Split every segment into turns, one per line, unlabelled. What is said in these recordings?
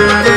Thank.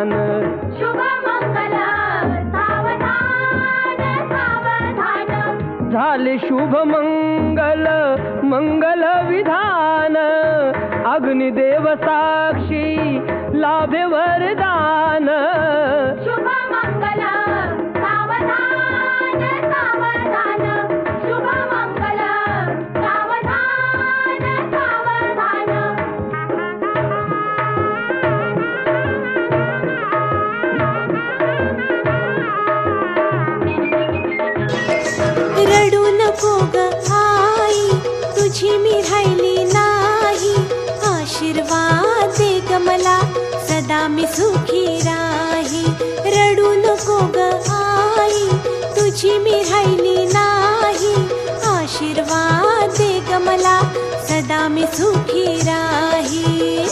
सावधान
शुभ मंगल सावधान सावधान
झाले शुभ मंगल मंगल विधान. अग्निदेव साक्षी लाभे वरदान.
शुभ आशीर्वाद दे ग मला सदा मी सुखी राही.
रडू नको ग आई तुझी मी राहिली नाही. आशीर्वाद दे ग मला सदा मी सुखी राही.